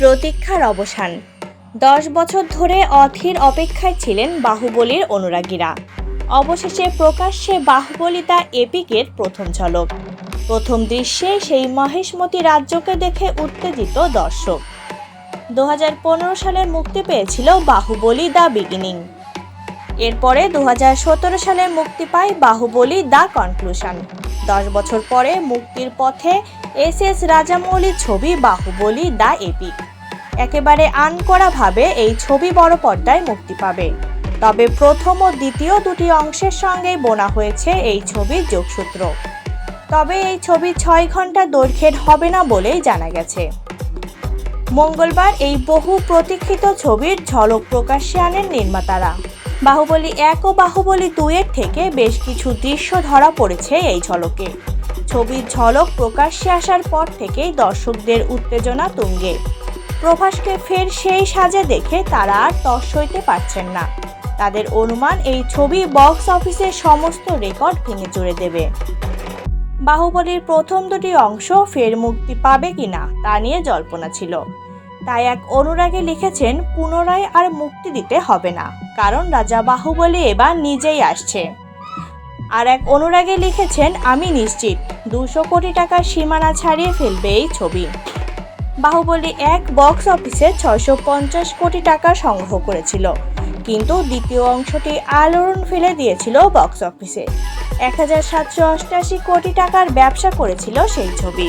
প্রতীক্ষার অবসান। দশ বছর ধরে অধীর অপেক্ষায় ছিলেন বাহুবলীর অনুরাগীরা। অবশেষে প্রকাশ্যে বাহুবলী দ্য এপিকের প্রথম ঝলক। প্রথম দৃশ্যে সেই মহেশমতি রাজ্যকে দেখে উত্তেজিত দর্শক। দু হাজার পনেরো সালে মুক্তি পেয়েছিল বাহুবলী দ্য বিগিনিং। এরপরে দু হাজার সতেরো সালে মুক্তি পায় বাহুবলী দ্য কনক্লুশন। দশ বছর পরে মুক্তির পথে এস এস রাজামৌলির ছবি বাহুবলী দ্য এপিক। একেবারে আনকরাভাবে এই ছবি বড় পর্দায় মুক্তি পাবে। তবে প্রথম ও দ্বিতীয় দুটি অংশের সঙ্গেই বোনা হয়েছে এই ছবির যোগসূত্র। তবে এই ছবি ছয় ঘণ্টা দৈর্ঘ্যের হবে না বলেই জানা গেছে। মঙ্গলবার এই বহু প্রতীক্ষিত ছবির ঝলক প্রকাশ্যে আনেন নির্মাতারা। বাহুবলী এক ও বাহুবলী দুইয়ের থেকে বেশ কিছু দৃশ্য ধরা পড়েছে এই ঝলকে। ছবির ঝলক প্রকাশ্যে আসার পর থেকেই দর্শকদের উত্তেজনা তুঙ্গে। প্রভাসকে ফের সেই সাজে দেখে তারা আর তস হইতে পারছেন না। তাদের অনুমান এই ছবি বক্স অফিসের সমস্ত রেকর্ড ভেঙে চড়ে দেবে। বাহুবলীর প্রথম দুটি অংশ ফের মুক্তি পাবে কিনা তা নিয়ে জল্পনা ছিল। তাই এক অনুরাগে লিখেছেন, পুনরায় আর মুক্তি দিতে হবে না, কারণ রাজা বাহুবলী এবার নিজেই আসছে। আর এক অনুরাগে লিখেছেন, আমি নিশ্চিত, দুশো কোটি টাকার সীমানা ছাড়িয়ে ফেলবে এই ছবি। বাহুবলী এক বক্স অফিসে ছয়শো পঞ্চাশ কোটি টাকা সংগ্রহ করেছিল, কিন্তু দ্বিতীয় অংশটি আলোড়ন ফেলে দিয়েছিল বক্স অফিসে। এক হাজার সাতশো অষ্টাশি কোটি টাকার ব্যবসা করেছিল সেই ছবি।